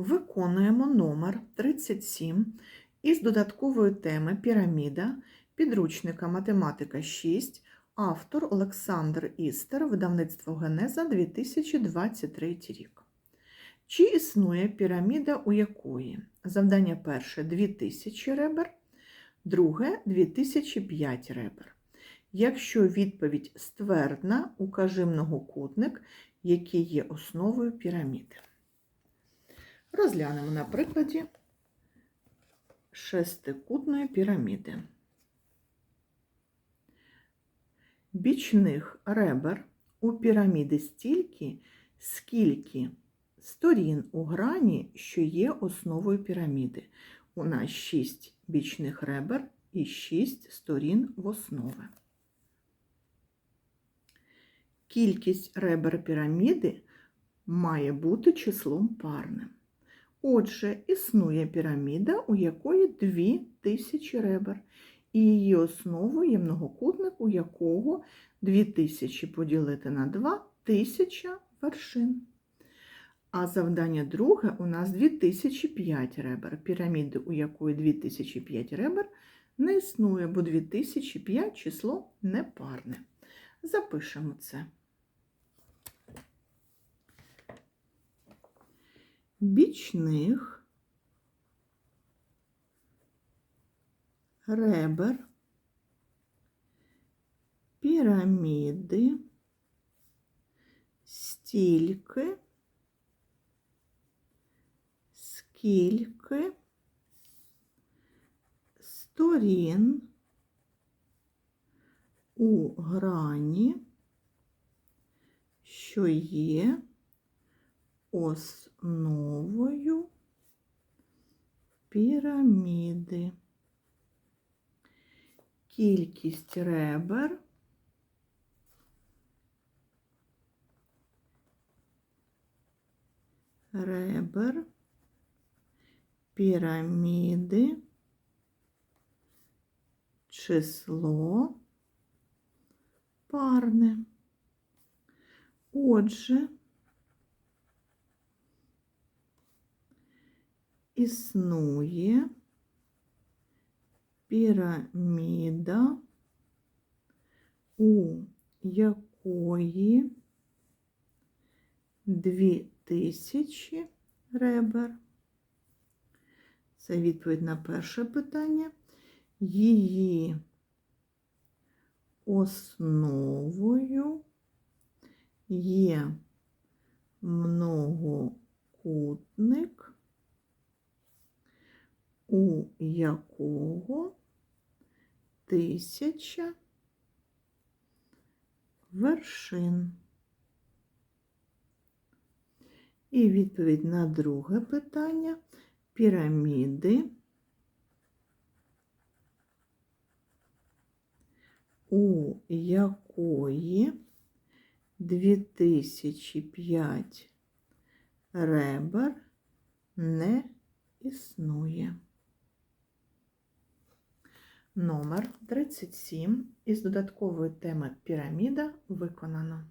Виконуємо номер 37 із додаткової теми Піраміда підручника Математика 6, автор Олександр Істер, видавництво Генеза 2023 рік. Чи існує піраміда, у якої завдання перше 2000 ребер, друге 2005 ребер. Якщо відповідь ствердна, укажи многокутник, який є основою піраміди. Розглянемо на прикладі шестикутної піраміди. Бічних ребер у піраміди стільки, скільки сторін у грані, що є основою піраміди. У нас 6 бічних ребер і 6 сторін в основі. Кількість ребер піраміди має бути числом парним. Отже, існує піраміда, у якої 2000 ребер, і її основою є многокутник, у якого 2000 поділити на 2 1000 вершин. А завдання друге у нас 2005 ребер. Піраміди, у якої 2005 ребер, не існує, бо 2005 число непарне. Запишемо це. Бічних ребер піраміди стільки, скільки сторін у грані, що є основою піраміди. Кількість ребер ребер піраміди число парне. Отже, існує піраміда, у якої 2000 ребер. Це відповідь на перше питання. Її основою є многокутник, у якого тисяча вершин. І відповідь на друге питання піраміди, у якої 2005 ребер не існує. Номер 37 із додаткової теми піраміда виконано.